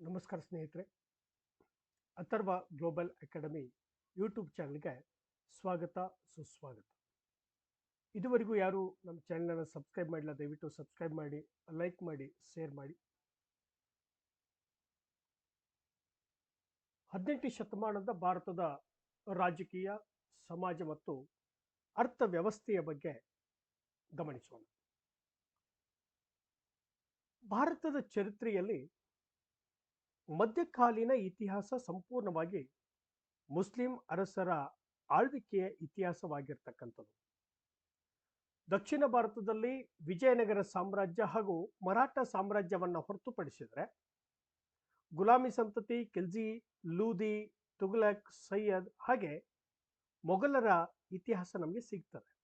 ನಮಸ್ಕಾರ ಸ್ನೇಹಿತರೆ. Atharva global academy YouTube ಚಾನಲ್ಗೆ ಸ್ವಾಗತ, ಸುಸ್ವಾಗತ. ಇದುವರೆಗೂ ಯಾರು ನಮ್ಮ ಚಾನಲನ್ನು ಸಬ್ಸ್ಕ್ರೈಬ್ ಮಾಡಿಲ್ಲ, ದಯವಿಟ್ಟು ಸಬ್ಸ್ಕ್ರೈಬ್ ಮಾಡಿ, ಲೈಕ್ ಮಾಡಿ, ಶೇರ್ ಮಾಡಿ. ಹದಿನೆಂಟು ಶತಮಾನದ ಭಾರತದ ರಾಜಕೀಯ, ಸಮಾಜ ಮತ್ತು ಅರ್ಥವ್ಯವಸ್ಥೆಯ ಬಗ್ಗೆ ಗಮನಿಸೋಣ. ಭಾರತದ ಚರಿತ್ರೆಯಲ್ಲಿ ಮಧ್ಯಕಾಲೀನ ಇತಿಹಾಸ ಸಂಪೂರ್ಣವಾಗಿ ಮುಸ್ಲಿಂ ಅರಸರ ಆಳ್ವಿಕೆಯ ಇತಿಹಾಸವಾಗಿರ್ತಕ್ಕಂಥದ್ದು. ದಕ್ಷಿಣ ಭಾರತದಲ್ಲಿ ವಿಜಯನಗರ ಸಾಮ್ರಾಜ್ಯ ಹಾಗೂ ಮರಾಠ ಸಾಮ್ರಾಜ್ಯವನ್ನು ಹೊರತುಪಡಿಸಿದರೆ, ಗುಲಾಮಿ ಸಂತತಿ, ಕೆಲ್ಜಿ, ಲೂದಿ, ತುಘಲಕ್, ಸೈಯದ್ ಹಾಗೆ ಮೊಘಲರ ಇತಿಹಾಸ ನಮಗೆ ಸಿಗ್ತದೆ.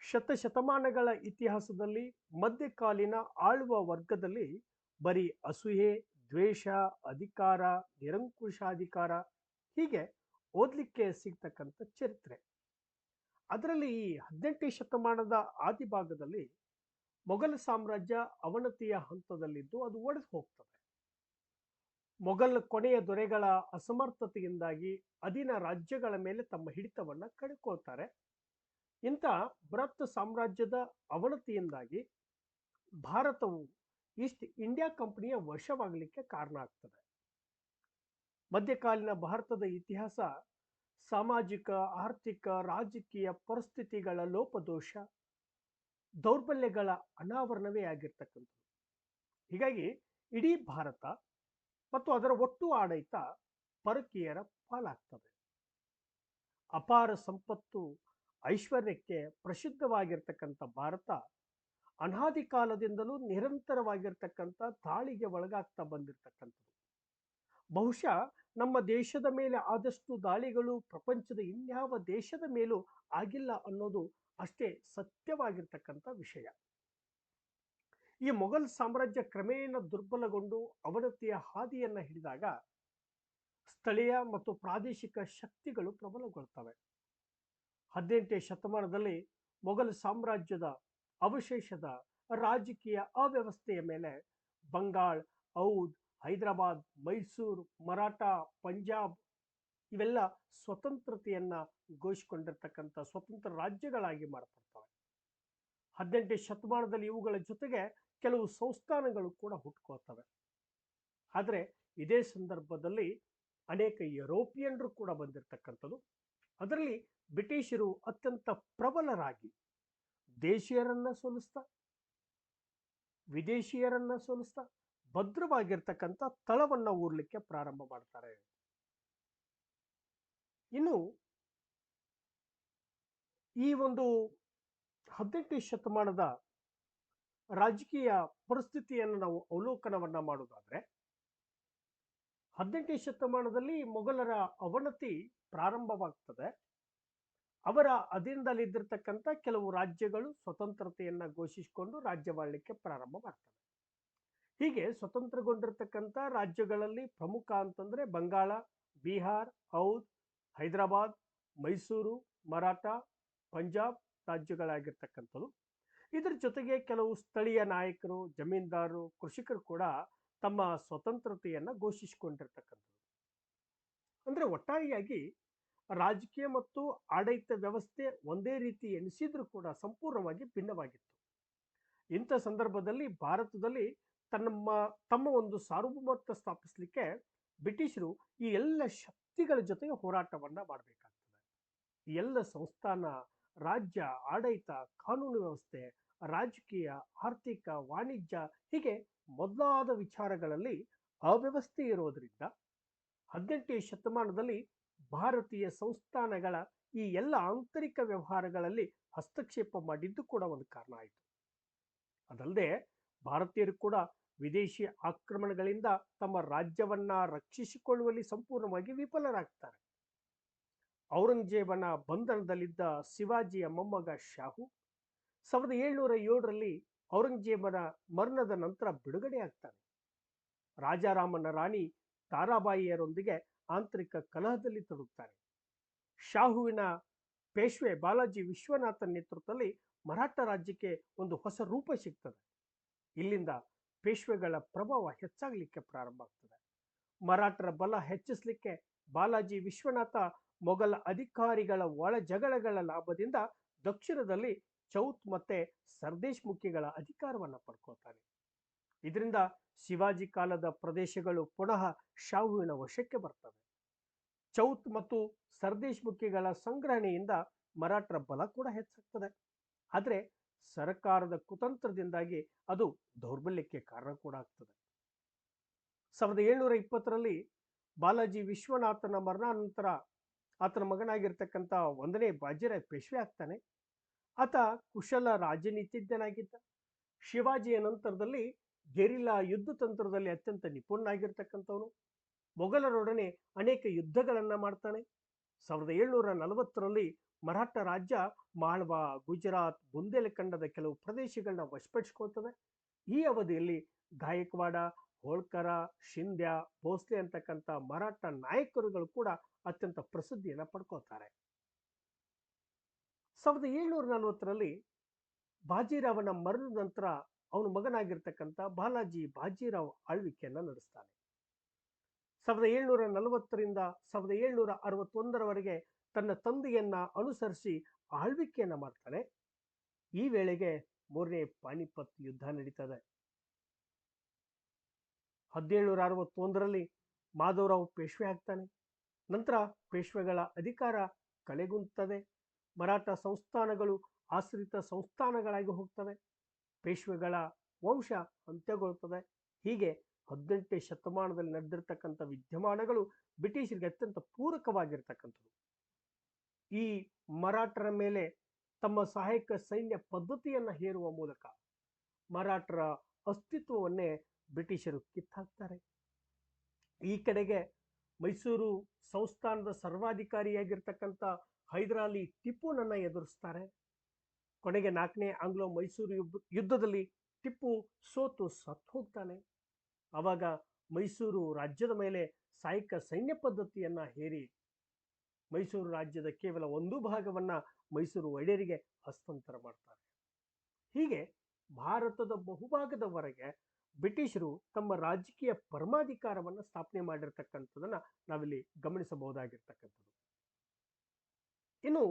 ಶತಶತಮಾನಗಳ ಇತಿಹಾಸದಲ್ಲಿ ಮಧ್ಯಕಾಲೀನ ಆಳುವ ವರ್ಗದಲ್ಲಿ ಬರೀ ಅಸೂಯೆ ದ್ವೇಷ, ಅಧಿಕಾರ, ನಿರಂಕುಶಾಧಿಕಾರ ಹೀಗೆ ಓದಲಿಕ್ಕೆ ಸಿಗ್ತಕ್ಕಂಥ ಚರಿತ್ರೆ. ಅದರಲ್ಲಿ ಈ ಹದಿನೆಂಟನೇ ಶತಮಾನದ ಆದಿಭಾಗದಲ್ಲಿ ಮೊಘಲ್ ಸಾಮ್ರಾಜ್ಯ ಅವನತಿಯ ಹಂತದಲ್ಲಿದ್ದು ಅದು ಒಡೆದು ಹೋಗ್ತದೆ. ಮೊಘಲ್ ಕೊನೆಯ ದೊರೆಗಳ ಅಸಮರ್ಥತೆಯಿಂದಾಗಿ ಅಧೀನ ರಾಜ್ಯಗಳ ಮೇಲೆ ತಮ್ಮ ಹಿಡಿತವನ್ನು ಕಳ್ಕೊಳ್ತಾರೆ. ಇಂಥ ಬೃಹತ್ ಸಾಮ್ರಾಜ್ಯದ ಅವನತಿಯಿಂದಾಗಿ ಭಾರತವು ಈಸ್ಟ್ ಇಂಡಿಯಾ ಕಂಪನಿಯ ವಶವಾಗಲಿಕ್ಕೆ ಕಾರಣ ಆಗ್ತದೆ. ಮಧ್ಯಕಾಲೀನ ಭಾರತದ ಇತಿಹಾಸ, ಸಾಮಾಜಿಕ, ಆರ್ಥಿಕ, ರಾಜಕೀಯ ಪರಿಸ್ಥಿತಿಗಳ ಲೋಪದೋಷ, ದೌರ್ಬಲ್ಯಗಳ ಅನಾವರಣವೇ ಆಗಿರ್ತಕ್ಕಂಥದ್ದು. ಹೀಗಾಗಿ ಇಡೀ ಭಾರತ ಮತ್ತು ಅದರ ಒಟ್ಟು ಆಡಳಿತ ಪರಕೀಯರ ಪಾಲಾಗ್ತದೆ. ಅಪಾರ ಸಂಪತ್ತು, ಐಶ್ವರ್ಯಕ್ಕೆ ಪ್ರಸಿದ್ಧವಾಗಿರ್ತಕ್ಕಂಥ ಭಾರತ ಅನಾದಿ ಕಾಲದಿಂದಲೂ ನಿರಂತರವಾಗಿರ್ತಕ್ಕಂಥ ದಾಳಿಗೆ ಒಳಗಾಗ್ತಾ ಬಂದಿರತಕ್ಕಂಥದ್ದು. ಬಹುಶಃ ನಮ್ಮ ದೇಶದ ಮೇಲೆ ಆದಷ್ಟು ದಾಳಿಗಳು ಪ್ರಪಂಚದ ಇನ್ಯಾವ ದೇಶದ ಮೇಲೂ ಆಗಿಲ್ಲ ಅನ್ನೋದು ಅಷ್ಟೇ ಸತ್ಯವಾಗಿರ್ತಕ್ಕಂಥ ವಿಷಯ. ಈ ಮೊಘಲ್ ಸಾಮ್ರಾಜ್ಯ ಕ್ರಮೇಣ ದುರ್ಬಲಗೊಂಡು ಅವನತಿಯ ಹಾದಿಯನ್ನ ಹಿಡಿದಾಗ ಸ್ಥಳೀಯ ಮತ್ತು ಪ್ರಾದೇಶಿಕ ಶಕ್ತಿಗಳು ಪ್ರಬಲಗೊಳ್ತವೆ. ಹದಿನೆಂಟನೇ ಶತಮಾನದಲ್ಲಿ ಮೊಘಲ್ ಸಾಮ್ರಾಜ್ಯದ ಅವಶೇಷದ ರಾಜಕೀಯ ಅವ್ಯವಸ್ಥೆಯ ಮೇಲೆ ಬಂಗಾಳ್, ಔದ್, ಹೈದರಾಬಾದ್, ಮೈಸೂರು, ಮರಾಠ, ಪಂಜಾಬ್ ಇವೆಲ್ಲ ಸ್ವತಂತ್ರತೆಯನ್ನ ಘೋಷಿಕೊಂಡಿರ್ತಕ್ಕಂಥ ಸ್ವತಂತ್ರ ರಾಜ್ಯಗಳಾಗಿ ಮಾರ್ಪಡ್ತವೆ. ಹದಿನೆಂಟನೇ ಶತಮಾನದಲ್ಲಿ ಇವುಗಳ ಜೊತೆಗೆ ಕೆಲವು ಸಂಸ್ಥಾನಗಳು ಕೂಡ ಹುಟ್ಕೋತವೆ ಆದರೆ ಇದೇ ಸಂದರ್ಭದಲ್ಲಿ ಅನೇಕ ಯುರೋಪಿಯನ್ರು ಕೂಡ ಬಂದಿರತಕ್ಕಂಥದ್ದು. ಅದರಲ್ಲಿ ಬ್ರಿಟಿಷರು ಅತ್ಯಂತ ಪ್ರಬಲರಾಗಿ ದೇಶೀಯರನ್ನ ಸೋಲಿಸ್ತಾ, ವಿದೇಶಿಯರನ್ನ ಸೋಲಿಸ್ತಾ ಭದ್ರವಾಗಿರ್ತಕ್ಕಂಥ ತಳವನ್ನ ಊರ್ಲಿಕ್ಕೆ ಪ್ರಾರಂಭ ಮಾಡ್ತಾರೆ. ಇನ್ನು ಈ ಒಂದು ಹದಿನೆಂಟನೇ ಶತಮಾನದ ರಾಜಕೀಯ ಪರಿಸ್ಥಿತಿಯನ್ನು ನಾವು ಅವಲೋಕನವನ್ನ ಮಾಡೋದಾದ್ರೆ ಹದಿನೆಂಟನೇ ಶತಮಾನದಲ್ಲಿ ಮೊಘಲರ ಅವನತಿ ಪ್ರಾರಂಭವಾಗ್ತದೆ. ಅವರ ಅಧೀನದಲ್ಲಿದ್ದಿರ್ತಕ್ಕಂಥ ಕೆಲವು ರಾಜ್ಯಗಳು ಸ್ವತಂತ್ರತೆಯನ್ನ ಘೋಷಿಸಿಕೊಂಡು ರಾಜ್ಯವಾಳಲಿಕ್ಕೆ ಪ್ರಾರಂಭ ಮಾಡ್ತವೆ. ಹೀಗೆ ಸ್ವತಂತ್ರಗೊಂಡಿರ್ತಕ್ಕಂಥ ರಾಜ್ಯಗಳಲ್ಲಿ ಪ್ರಮುಖ ಅಂತಂದ್ರೆ ಬಂಗಾಳ, ಬಿಹಾರ್ ಔದ್ ಹೈದರಾಬಾದ್, ಮೈಸೂರು, ಮರಾಠ, ಪಂಜಾಬ್ ರಾಜ್ಯಗಳಾಗಿರ್ತಕ್ಕಂಥದ್ದು. ಇದರ ಜೊತೆಗೆ ಕೆಲವು ಸ್ಥಳೀಯ ನಾಯಕರು ಜಮೀನ್ದಾರರು ಕೃಷಿಕರು ಕೂಡ ತಮ್ಮ ಸ್ವತಂತ್ರತೆಯನ್ನ ಘೋಷಿಸಿಕೊಂಡಿರ್ತಕ್ಕಂಥದ್ದು. ಅಂದ್ರೆ ಒಟ್ಟಾರೆಯಾಗಿ ರಾಜಕೀಯ ಮತ್ತು ಆಡಳಿತ ವ್ಯವಸ್ಥೆ ಒಂದೇ ರೀತಿ ಎನಿಸಿದ್ರೂ ಕೂಡ ಸಂಪೂರ್ಣವಾಗಿ ಭಿನ್ನವಾಗಿತ್ತು. ಇಂಥ ಸಂದರ್ಭದಲ್ಲಿ ಭಾರತದಲ್ಲಿ ತಮ್ಮ ತಮ್ಮ ಒಂದು ಸಾರ್ವಭೌಮತ್ವ ಸ್ಥಾಪಿಸಲಿಕ್ಕೆ ಬ್ರಿಟಿಷರು ಈ ಎಲ್ಲ ಶಕ್ತಿಗಳ ಜೊತೆಗೆ ಹೋರಾಟವನ್ನ ಮಾಡಬೇಕಾಗ್ತದೆ. ಈ ಎಲ್ಲ ಸಂಸ್ಥಾನ, ರಾಜ್ಯ, ಆಡಳಿತ, ಕಾನೂನು ವ್ಯವಸ್ಥೆ, ರಾಜಕೀಯ, ಆರ್ಥಿಕ, ವಾಣಿಜ್ಯ ಹೀಗೆ ಮೊದಲಾದ ವಿಚಾರಗಳಲ್ಲಿ ಅವ್ಯವಸ್ಥೆ ಇರೋದರಿಂದ ಹದಿನೆಂಟನೇ ಶತಮಾನದಲ್ಲಿ ಭಾರತೀಯ ಸಂಸ್ಥಾನಗಳ ಈ ಎಲ್ಲ ಆಂತರಿಕ ವ್ಯವಹಾರಗಳಲ್ಲಿ ಹಸ್ತಕ್ಷೇಪ ಮಾಡಿದ್ದು ಕೂಡ ಒಂದು ಕಾರಣ ಆಯಿತು. ಅದಲ್ಲದೆ ಭಾರತೀಯರು ಕೂಡ ವಿದೇಶಿ ಆಕ್ರಮಣಗಳಿಂದ ತಮ್ಮ ರಾಜ್ಯವನ್ನ ರಕ್ಷಿಸಿಕೊಳ್ಳುವಲ್ಲಿ ಸಂಪೂರ್ಣವಾಗಿ ವಿಫಲರಾಗ್ತಾರೆ. ಔರಂಗಜೇಬನ ಬಂಧನದಲ್ಲಿದ್ದ ಶಿವಾಜಿಯ ಮೊಮ್ಮಗ ಶಾಹು ಸಾವಿರದ ಏಳ್ನೂರ ಏಳರಲ್ಲಿ ಔರಂಗಜೇಬನ ಮರಣದ ನಂತರ ಬಿಡುಗಡೆ ಆಗ್ತಾನೆ ರಾಜಾರಾಮನ ರಾಣಿ ತಾರಾಬಾಯಿಯರೊಂದಿಗೆ ಆಂತರಿಕ ಕಲಹದಲ್ಲಿ ತೊಡಗುತ್ತಾರೆ. ಶಾಹುವಿನ ಪೇಶ್ವೆ ಬಾಲಾಜಿ ವಿಶ್ವನಾಥನ್ ನೇತೃತ್ವದಲ್ಲಿ ಮರಾಠ ರಾಜ್ಯಕ್ಕೆ ಒಂದು ಹೊಸ ರೂಪ ಸಿಗ್ತದೆ. ಇಲ್ಲಿಂದ ಪೇಶ್ವೆಗಳ ಪ್ರಭಾವ ಹೆಚ್ಚಾಗಲಿಕ್ಕೆ ಪ್ರಾರಂಭ ಆಗ್ತದೆ. ಮರಾಠರ ಬಲ ಹೆಚ್ಚಿಸಲಿಕ್ಕೆ ಬಾಲಾಜಿ ವಿಶ್ವನಾಥ ಮೊಘಲ ಅಧಿಕಾರಿಗಳ ಒಳ ಜಗಳಗಳ ಲಾಭದಿಂದ ದಕ್ಷಿಣದಲ್ಲಿ ಚೌತ್ ಮತ್ತೆ ಸರ್ದೇಶ್ ಮುಖಿಗಳ ಅಧಿಕಾರವನ್ನು ಪಡ್ಕೋತಾನೆ ಇದರಿಂದ ಶಿವಾಜಿ ಕಾಲದ ಪ್ರದೇಶಗಳು ಪುನಃ ಶಾಹುವಿನ ವಶಕ್ಕೆ ಬರ್ತವೆ. ಚೌತ್ ಮತ್ತು ಸರ್ದೇಶ್ ಮುಖಿಗಳ ಸಂಗ್ರಹಣೆಯಿಂದ ಮರಾಠರ ಬಲ ಕೂಡ ಹೆಚ್ಚಾಗ್ತದೆ. ಆದರೆ ಸರ್ಕಾರದ ಕುತಂತ್ರದಿಂದಾಗಿ ಅದು ದೌರ್ಬಲ್ಯಕ್ಕೆ ಕಾರಣ ಕೂಡ ಆಗ್ತದೆ. ಸಾವಿರದ ಏಳ್ನೂರ ಇಪ್ಪತ್ತರಲ್ಲಿ ಬಾಲಾಜಿ ವಿಶ್ವನಾಥನ ಮರಣಾನಂತರ ಆತನ ಮಗನಾಗಿರ್ತಕ್ಕಂಥ ಒಂದನೇ ಬಾಜಿರ ಪೇಶ್ವೆ ಆಗ್ತಾನೆ. ಆತ ಕುಶಲ ರಾಜನೀತಿಜ್ಞನಾಗಿದ್ದ. ಶಿವಾಜಿಯ ನಂತರದಲ್ಲಿ ಗೆರಿಲ್ಲಾ ಯುದ್ಧ ತಂತ್ರದಲ್ಲಿ ಅತ್ಯಂತ ನಿಪುಣನಾಗಿರ್ತಕ್ಕಂಥವನು. ಮೊಘಲರೊಡನೆ ಅನೇಕ ಯುದ್ಧಗಳನ್ನು ಮಾಡ್ತಾನೆ. ಸಾವಿರದ ಏಳ್ನೂರ ನಲವತ್ತರಲ್ಲಿ ಮರಾಠ ರಾಜ್ಯ ಮಾಳ್ವಾ, ಗುಜರಾತ್ ಬುಂದೇಲಖಂಡದ ಕೆಲವು ಪ್ರದೇಶಗಳನ್ನ ವಶಪಡಿಸ್ಕೊಳ್ತದೆ. ಈ ಅವಧಿಯಲ್ಲಿ ಗಾಯಕ್ವಾಡ, ಹೋಳ್ಕರ, ಶಿಂದ್ಯ, ಭೋಸ್ಲೆ ಅಂತಕ್ಕಂಥ ಮರಾಠ ನಾಯಕರುಗಳು ಕೂಡ ಅತ್ಯಂತ ಪ್ರಸಿದ್ಧಿಯನ್ನು ಪಡ್ಕೋತಾರೆ ಸಾವಿರದ ಏಳ್ನೂರ ನಲವತ್ತರಲ್ಲಿ ಬಾಜಿರಾವನ ಮರಣದ ನಂತರ ಅವನ ಮಗನಾಗಿರ್ತಕ್ಕಂಥ ಬಾಲಾಜಿ ಬಾಜಿರಾವ್ ಆಳ್ವಿಕೆಯನ್ನು ನಡೆಸ್ತಾನೆ. ಸಾವಿರದ ಏಳ್ನೂರ ನಲವತ್ತರಿಂದ ಸಾವಿರದ ಏಳ್ನೂರ ಅರವತ್ತೊಂದರವರೆಗೆ ತನ್ನ ತಂದೆಯನ್ನ ಅನುಸರಿಸಿ ಆಳ್ವಿಕೆಯನ್ನ ಮಾಡ್ತಾನೆ. ಈ ವೇಳೆಗೆ ಮೂರನೇ ಪಾಣಿಪತ್ ಯುದ್ಧ ನಡೀತದೆ. ಹದಿನೇಳುನೂರ ಅರವತ್ತೊಂದರಲ್ಲಿ ಮಾಧವರಾವ್ ಪೇಶ್ವೆ ಆಗ್ತಾನೆ. ನಂತರ ಪೇಶ್ವೆಗಳ ಅಧಿಕಾರ ಕಳೆಗುಂತದೆ ಮರಾಠ ಸಂಸ್ಥಾನಗಳು ಆಶ್ರಿತ ಸಂಸ್ಥಾನಗಳಾಗಿ ಹೋಗ್ತವೆ. ಪೇಶ್ವೆಗಳ ವಂಶ ಅಂತ್ಯಗೊಳ್ತದೆ ಹೀಗೆ ಹದಿನೆಂಟನೇ ಶತಮಾನದಲ್ಲಿ ನಡೆದಿರ್ತಕ್ಕಂಥ ವಿದ್ಯಮಾನಗಳು ಬ್ರಿಟಿಷರಿಗೆ ಅತ್ಯಂತ ಪೂರಕವಾಗಿರ್ತಕ್ಕಂಥದ್ದು. ಈ ಮರಾಠರ ಮೇಲೆ ತಮ್ಮ ಸಹಾಯಕ ಸೈನ್ಯ ಪದ್ಧತಿಯನ್ನು ಹೇರುವ ಮೂಲಕ ಮರಾಠರ ಅಸ್ತಿತ್ವವನ್ನೇ ಬ್ರಿಟಿಷರು ಕಿತ್ತಾಕ್ತಾರೆ ಈ ಕಡೆಗೆ ಮೈಸೂರು ಸಂಸ್ಥಾನದ ಸರ್ವಾಧಿಕಾರಿಯಾಗಿರ್ತಕ್ಕಂಥ ಹೈದರಾಲಿ ಟಿಪ್ಪುನನ್ನು ಎದುರಿಸ್ತಾರೆ. ಕೊನೆಗೆ ನಾಲ್ಕನೇ ಆಂಗ್ಲೋ ಮೈಸೂರು ಯುದ್ಧದಲ್ಲಿ ಟಿಪ್ಪು ಸೋತು ಸತ್ತು ಹೋಗ್ತಾನೆ. ಆವಾಗ ಮೈಸೂರು ರಾಜ್ಯದ ಮೇಲೆ ಸಾಯಕ ಸೈನ್ಯ ಪದ್ಧತಿಯನ್ನ ಹೇರಿ ಮೈಸೂರು ರಾಜ್ಯದ ಕೇವಲ ಒಂದು ಭಾಗವನ್ನ ಮೈಸೂರು ಒಡೆಯರಿಗೆ ಹಸ್ತಾಂತರ ಮಾಡ್ತಾರೆ. ಹೀಗೆ ಭಾರತದ ಬಹುಭಾಗದವರೆಗೆ ಬ್ರಿಟಿಷರು ತಮ್ಮ ರಾಜಕೀಯ ಪರಮಾಧಿಕಾರವನ್ನು ಸ್ಥಾಪನೆ ಮಾಡಿರ್ತಕ್ಕಂಥದನ್ನ ನಾವಿಲ್ಲಿ ಗಮನಿಸಬಹುದಾಗಿರ್ತಕ್ಕಂಥದ್ದು. ಇನ್ನು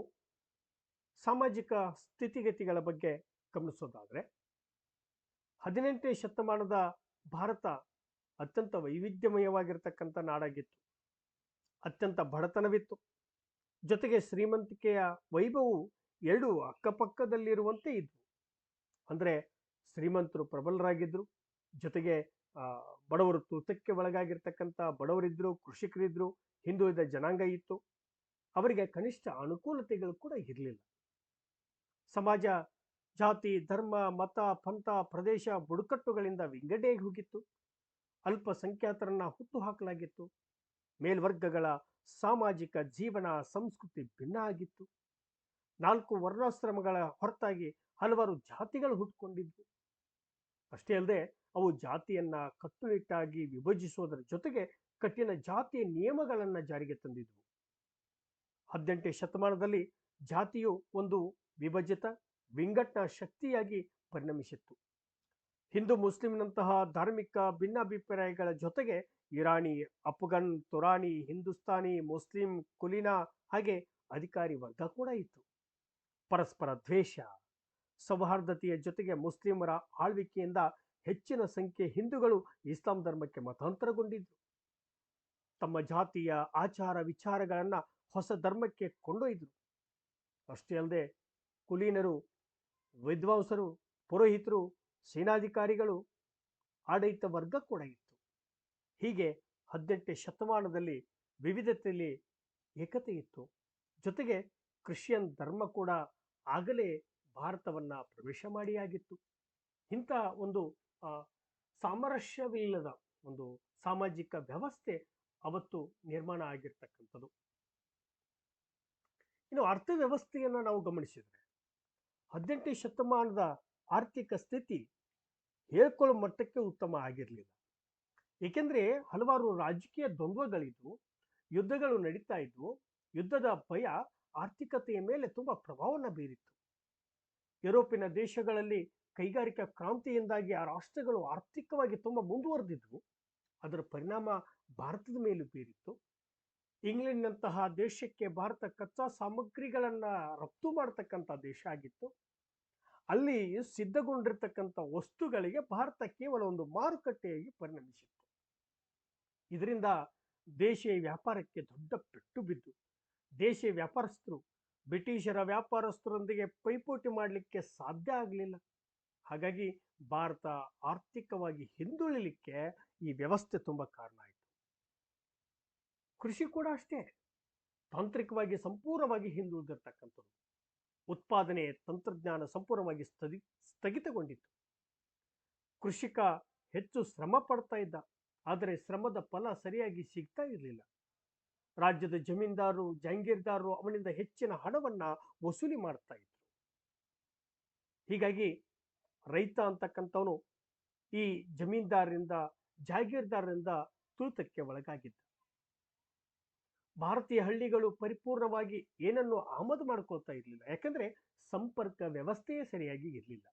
ಸಾಮಾಜಿಕ ಸ್ಥಿತಿಗತಿಗಳ ಬಗ್ಗೆ ಗಮನಿಸೋದಾದರೆ, ಹದಿನೆಂಟನೇ ಶತಮಾನದ ಭಾರತ ಅತ್ಯಂತ ವೈವಿಧ್ಯಮಯವಾಗಿರ್ತಕ್ಕಂಥ ನಾಡಾಗಿತ್ತು. ಅತ್ಯಂತ ಬಡತನವಿತ್ತು. ಜೊತೆಗೆ ಶ್ರೀಮಂತಿಕೆಯ ವೈಭವವು ಎರಡು ಅಕ್ಕಪಕ್ಕದಲ್ಲಿರುವಂತೆ ಇದ್ವು. ಅಂದರೆ ಶ್ರೀಮಂತರು ಪ್ರಬಲರಾಗಿದ್ದರು ಜೊತೆಗೆ ಬಡವರು ತುರ್ತಕ್ಕೆ ಒಳಗಾಗಿರ್ತಕ್ಕಂಥ ಬಡವರಿದ್ದರು ಕೃಷಿಕರಿದ್ದರು ಹಿಂದುಳಿದ ಜನಾಂಗ ಇತ್ತು. ಅವರಿಗೆ ಕನಿಷ್ಠ ಅನುಕೂಲತೆಗಳು ಕೂಡ ಇರಲಿಲ್ಲ. ಸಮಾಜ, ಜಾತಿ, ಧರ್ಮ, ಮತ, ಪಂಥ, ಪ್ರದೇಶ ಬುಡಕಟ್ಟುಗಳಿಂದ ವಿಂಗಡೇಗೆ ಹೋಗಿತ್ತು. ಅಲ್ಪಸಂಖ್ಯಾತರನ್ನ ಹುಟ್ಟು ಹಾಕಲಾಗಿತ್ತು. ಮೇಲ್ವರ್ಗಗಳ ಸಾಮಾಜಿಕ ಜೀವನ, ಸಂಸ್ಕೃತಿ ಭಿನ್ನ ಆಗಿತ್ತು. ನಾಲ್ಕು ವರ್ಣಾಶ್ರಮಗಳ ಹೊರತಾಗಿ ಹಲವಾರು ಜಾತಿಗಳು ಹುಟ್ಟುಕೊಂಡಿದ್ವು. ಅಷ್ಟೇ ಅಲ್ಲದೆ, ಅವು ಜಾತಿಯನ್ನ ಕಟ್ಟುನಿಟ್ಟಾಗಿ ವಿಭಜಿಸುವುದರ ಜೊತೆಗೆ ಕಠಿಣ ಜಾತಿಯ ನಿಯಮಗಳನ್ನು ಜಾರಿಗೆ ತಂದಿದ್ವು. ಹದಿನೆಂಟನೇ ಶತಮಾನದಲ್ಲಿ ಜಾತಿಯು ಒಂದು ವಿಭಜಿತ, ವಿಂಗಟ್ಟ ಶಕ್ತಿಯಾಗಿ ಪರಿಣಮಿಸಿತ್ತು. ಹಿಂದೂ ಮುಸ್ಲಿಂನಂತಹ ಧಾರ್ಮಿಕ ಭಿನ್ನಾಭಿಪ್ರಾಯಗಳ ಜೊತೆಗೆ ಇರಾನಿ, ಅಫ್ಘನ್, ತುರಾನಿ, ಹಿಂದೂಸ್ತಾನಿ, ಮುಸ್ಲಿಂ, ಕುಲಿನ ಹಾಗೆ ಅಧಿಕಾರಿ ವರ್ಗ ಕೂಡ ಇತ್ತು. ಪರಸ್ಪರ ದ್ವೇಷ, ಸೌಹಾರ್ದತೆಯ ಜೊತೆಗೆ ಮುಸ್ಲಿಮರ ಆಳ್ವಿಕೆಯಿಂದ ಹೆಚ್ಚಿನ ಸಂಖ್ಯೆ ಹಿಂದೂಗಳು ಇಸ್ಲಾಂ ಧರ್ಮಕ್ಕೆ ಮತಾಂತರಗೊಂಡಿದ್ದರು ತಮ್ಮ ಜಾತಿಯ ಆಚಾರ ವಿಚಾರಗಳನ್ನು ಹೊಸ ಧರ್ಮಕ್ಕೆ ಕೊಂಡೊಯ್ದರು. ಅಷ್ಟೇ ಅಲ್ಲದೆ ಕುಲೀನರು, ವಿದ್ವಾಂಸರು, ಪುರೋಹಿತರು, ಸೇನಾಧಿಕಾರಿಗಳು ಆಡಳಿತ ವರ್ಗ ಕೂಡ ಇತ್ತು. ಹೀಗೆ ಹದಿನೆಂಟನೇ ಶತಮಾನದಲ್ಲಿ ವಿವಿಧತೆಯಲ್ಲಿ ಏಕತೆ ಇತ್ತು. ಜೊತೆಗೆ ಕ್ರಿಶ್ಚಿಯನ್ ಧರ್ಮ ಕೂಡ ಆಗಲೇ ಭಾರತವನ್ನ ಪ್ರವೇಶ ಮಾಡಿಯಾಗಿತ್ತು ಇಂಥ ಒಂದು ಸಾಮರಸ್ಯವಿಲ್ಲದ ಒಂದು ಸಾಮಾಜಿಕ ವ್ಯವಸ್ಥೆ ಅವತ್ತು ನಿರ್ಮಾಣ ಆಗಿರ್ತಕ್ಕಂಥದ್ದು. ಇನ್ನು ಅರ್ಥವ್ಯವಸ್ಥೆಯನ್ನು ನಾವು ಗಮನಿಸಿದ್ರೆ ಹದಿನೆಂಟನೇ ಶತಮಾನದ ಆರ್ಥಿಕ ಸ್ಥಿತಿ ಹೇಳ್ಕೊಳ್ಳೋ ಮಟ್ಟಕ್ಕೆ ಉತ್ತಮ ಆಗಿರಲಿಲ್ಲ. ಏಕೆಂದರೆ ಹಲವಾರು ರಾಜಕೀಯ ದ್ವಂದ್ವಗಳಿದ್ವು ಯುದ್ಧಗಳು ನಡೀತಾ ಇದ್ವು ಯುದ್ಧದ ಭಯ ಆರ್ಥಿಕತೆಯ ಮೇಲೆ ತುಂಬ ಪ್ರಭಾವವನ್ನು ಬೀರಿತ್ತು. ಯುರೋಪಿನ ದೇಶಗಳಲ್ಲಿ ಕೈಗಾರಿಕಾ ಕ್ರಾಂತಿಯಿಂದಾಗಿ ಆ ರಾಷ್ಟ್ರಗಳು ಆರ್ಥಿಕವಾಗಿ ತುಂಬ ಮುಂದುವರೆದಿದ್ವು. ಅದರ ಪರಿಣಾಮ ಭಾರತದ ಮೇಲೂ ಬೀರಿತ್ತು. ಇಂಗ್ಲೆಂಡ್ನಂತಹ ದೇಶಕ್ಕೆ ಭಾರತ ಕಚ್ಚಾ ಸಾಮಗ್ರಿಗಳನ್ನು ರಫ್ತು ಮಾಡತಕ್ಕಂಥ ದೇಶ ಆಗಿತ್ತು. ಅಲ್ಲಿ ಸಿದ್ಧಗೊಂಡಿರ್ತಕ್ಕಂಥ ವಸ್ತುಗಳಿಗೆ ಭಾರತ ಕೇವಲ ಒಂದು ಮಾರುಕಟ್ಟೆಯಾಗಿ ಪರಿಣಮಿಸಿತ್ತು. ಇದರಿಂದ ದೇಶೀಯ ವ್ಯಾಪಾರಕ್ಕೆ ದೊಡ್ಡ ಪೆಟ್ಟು ಬಿದ್ದು, ದೇಶೀಯ ವ್ಯಾಪಾರಸ್ಥರು ಬ್ರಿಟಿಷರ ವ್ಯಾಪಾರಸ್ಥರೊಂದಿಗೆ ಪೈಪೋಟಿ ಮಾಡಲಿಕ್ಕೆ ಸಾಧ್ಯ ಆಗಲಿಲ್ಲ. ಹಾಗಾಗಿ ಭಾರತ ಆರ್ಥಿಕವಾಗಿ ಹಿಂದುಳಿಲಿಕ್ಕೆ ಈ ವ್ಯವಸ್ಥೆ ತುಂಬ ಕಾರಣ ಕೃಷಿ ಕೂಡ ಅಷ್ಟೇ. ತಾಂತ್ರಿಕವಾಗಿ ಸಂಪೂರ್ಣವಾಗಿ ಹಿಂದುಳಿದಿರ್ತಕ್ಕಂಥದ್ದು. ಉತ್ಪಾದನೆ, ತಂತ್ರಜ್ಞಾನ ಸಂಪೂರ್ಣವಾಗಿ ಸ್ಥಗಿ, ಸ್ಥಗಿತಗೊಂಡಿತ್ತು. ಕೃಷಿಕ ಹೆಚ್ಚು ಶ್ರಮ ಪಡ್ತಾ ಇದ್ದ. ಆದರೆ ಶ್ರಮದ ಫಲ ಸರಿಯಾಗಿ ಸಿಗ್ತಾ ಇರಲಿಲ್ಲ. ರಾಜ್ಯದ ಜಮೀನ್ದಾರರು, ಜಹಂಗೀರ್ದಾರರು ಅವನಿಂದ ಹೆಚ್ಚಿನ ಹಣವನ್ನು ವಸೂಲಿ ಮಾಡ್ತಾ ಇದ್ರು. ಹೀಗಾಗಿ ರೈತ ಅಂತಕ್ಕಂಥವನು ಈ ಜಮೀನ್ದಾರರಿಂದ ಜಾಗೀರ್ದಾರರಿಂದ ತುಳಿತಕ್ಕೆ ಒಳಗಾಗಿದ್ದ. ಭಾರತೀಯ ಹಳ್ಳಿಗಳು ಪರಿಪೂರ್ಣವಾಗಿ ಏನನ್ನು ಆಮದು ಮಾಡ್ಕೊಳ್ತಾ ಇರಲಿಲ್ಲ. ಯಾಕಂದ್ರೆ ಸಂಪರ್ಕ ವ್ಯವಸ್ಥೆಯೇ ಸರಿಯಾಗಿ ಇರಲಿಲ್ಲ.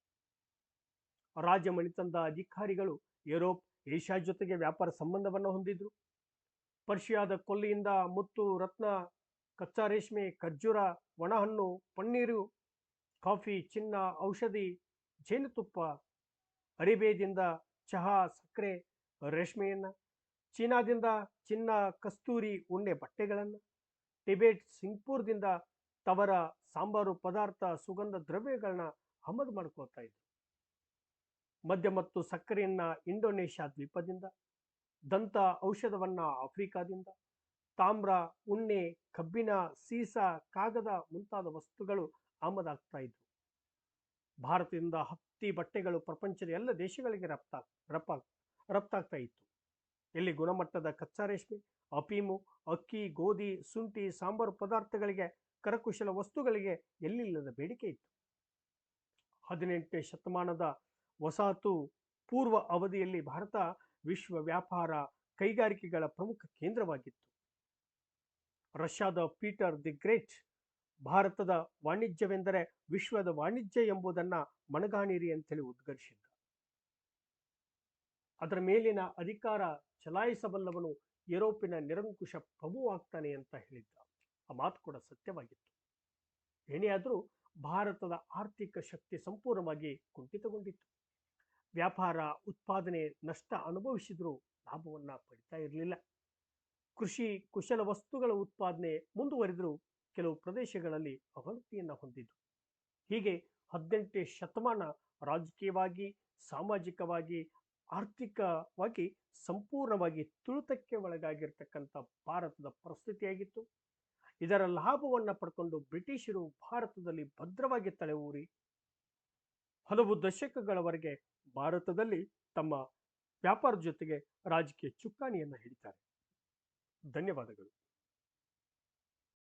ರಾಜಮಣಿತನದ ಅಧಿಕಾರಿಗಳು ಯುರೋಪ್, ಏಷ್ಯಾ ಜೊತೆಗೆ ವ್ಯಾಪಾರ ಸಂಬಂಧವನ್ನು ಹೊಂದಿದ್ರು. ಪರ್ಷಿಯಾದ ಕೊಲ್ಲಿಯಿಂದ ಮುತ್ತು ರತ್ನ, ಕಚ್ಚಾ ರೇಷ್ಮೆ, ಖರ್ಜೂರ, ಒಣಹಣ್ಣು, ಪನ್ನೀರು, ಕಾಫಿ, ಚಿನ್ನ, ಔಷಧಿ, ಜೇನುತುಪ್ಪ, ಅರಿಬೇದಿಂದ ಚಹಾ, ಸಕ್ಕರೆ, ರೇಷ್ಮೆಯನ್ನು ಚೀನಾದಿಂದ ಚಿನ್ನ, ಕಸ್ತೂರಿ, ಉಣ್ಣೆ ಬಟ್ಟೆಗಳನ್ನು, ಟಿಬೆಟ್, ಸಿಂಗ್ಪುರ್ದಿಂದ ತವರ, ಸಾಂಬಾರು ಪದಾರ್ಥ, ಸುಗಂಧ ದ್ರವ್ಯಗಳನ್ನ ಆಮದು ಮಾಡ್ಕೊಳ್ತಾ ಇದ್ರು. ಮದ್ಯ ಮತ್ತು ಸಕ್ಕರೆಯನ್ನ ಇಂಡೋನೇಷ್ಯಾ ದ್ವೀಪದಿಂದ, ದಂತ ಔಷಧವನ್ನ ಆಫ್ರಿಕಾದಿಂದ, ತಾಮ್ರ, ಉಣ್ಣೆ ಕಬ್ಬಿಣ ಸೀಸ, ಕಾಗದ ಮುಂತಾದ ವಸ್ತುಗಳು ಆಮದಾಗ್ತಾ ಇದ್ವು ಭಾರತದಿಂದ ಹತ್ತಿ ಬಟ್ಟೆಗಳು ಪ್ರಪಂಚದ ಎಲ್ಲ ದೇಶಗಳಿಗೆ ರಫ್ತಾ ರಫ್ತಾ ರಫ್ತಾಗ್ತಾ ಇತ್ತು. ಎಲ್ಲಿ ಗುಣಮಟ್ಟದ ಕಚ್ಚಾ ರೇಷ್ಮೆ ಅಫೀಮು ಅಕ್ಕಿ, ಗೋಧಿ, ಶುಂಠಿ, ಸಾಂಬಾರು ಪದಾರ್ಥಗಳಿಗೆ, ಕರಕುಶಲ ವಸ್ತುಗಳಿಗೆ ಎಲ್ಲಿಲ್ಲದ ಬೇಡಿಕೆ ಇತ್ತು. ಹದಿನೆಂಟನೇ ಶತಮಾನದ ವಸಾಹತು ಪೂರ್ವ ಅವಧಿಯಲ್ಲಿ ಭಾರತ ವಿಶ್ವ ವ್ಯಾಪಾರ ಕೈಗಾರಿಕೆಗಳ ಪ್ರಮುಖ ಕೇಂದ್ರವಾಗಿತ್ತು. ರಷ್ಯಾದ ಪೀಟರ್ ದಿ ಗ್ರೇಟ್ ಭಾರತದ ವಾಣಿಜ್ಯವೆಂದರೆ ವಿಶ್ವದ ವಾಣಿಜ್ಯ ಎಂಬುದನ್ನ ಮನಗಾಣಿರಿ ಅಂತೇಳಿ ಉದ್ಗರಿಸಿದ್ದ ಅದರ ಮೇಲಿನ ಅಧಿಕಾರ ಚಲಾಯಿಸಬಲ್ಲವನು ಯುರೋಪಿನ ನಿರಂಕುಶ ಪ್ರಭುವಾಗ್ತಾನೆ ಅಂತ ಹೇಳಿದ್ದ. ಆ ಮಾತು ಕೂಡ ಸತ್ಯವಾಗಿತ್ತು. ಏನೇ ಆದರೂ ಭಾರತದ ಆರ್ಥಿಕ ಶಕ್ತಿ ಸಂಪೂರ್ಣವಾಗಿ ಕುಂಠಿತಗೊಂಡಿತ್ತು. ವ್ಯಾಪಾರ, ಉತ್ಪಾದನೆ ನಷ್ಟ ಅನುಭವಿಸಿದರೂ ಲಾಭವನ್ನು ಪಡಿತಾ ಇರಲಿಲ್ಲ. ಕೃಷಿ ಕುಶಲ ವಸ್ತುಗಳ ಉತ್ಪಾದನೆ ಮುಂದುವರಿದರೂ ಕೆಲವು ಪ್ರದೇಶಗಳಲ್ಲಿ ಅವನತಿಯನ್ನು ಹೊಂದಿದ್ದು. ಹೀಗೆ ಹದಿನೆಂಟನೇ ಶತಮಾನ ರಾಜಕೀಯವಾಗಿ, ಸಾಮಾಜಿಕವಾಗಿ ಆರ್ಥಿಕವಾಗಿ ಸಂಪೂರ್ಣವಾಗಿ ತುಳಿತಕ್ಕೆ ಒಳಗಾಗಿರ್ತಕ್ಕಂಥ ಭಾರತದ ಪರಿಸ್ಥಿತಿಯಾಗಿತ್ತು. ಇದರ ಲಾಭವನ್ನು ಪಡ್ಕೊಂಡು ಬ್ರಿಟಿಷರು ಭಾರತದಲ್ಲಿ ಭದ್ರವಾಗಿ ತಲೆಯೂರಿ ಹಲವು ದಶಕಗಳವರೆಗೆ ಭಾರತದಲ್ಲಿ ತಮ್ಮ ವ್ಯಾಪಾರ ಜೊತೆಗೆ ರಾಜಕೀಯ ಚುಕ್ಕಾಣಿಯನ್ನು ಹಿಡಿತಾರೆ. ಧನ್ಯವಾದಗಳು.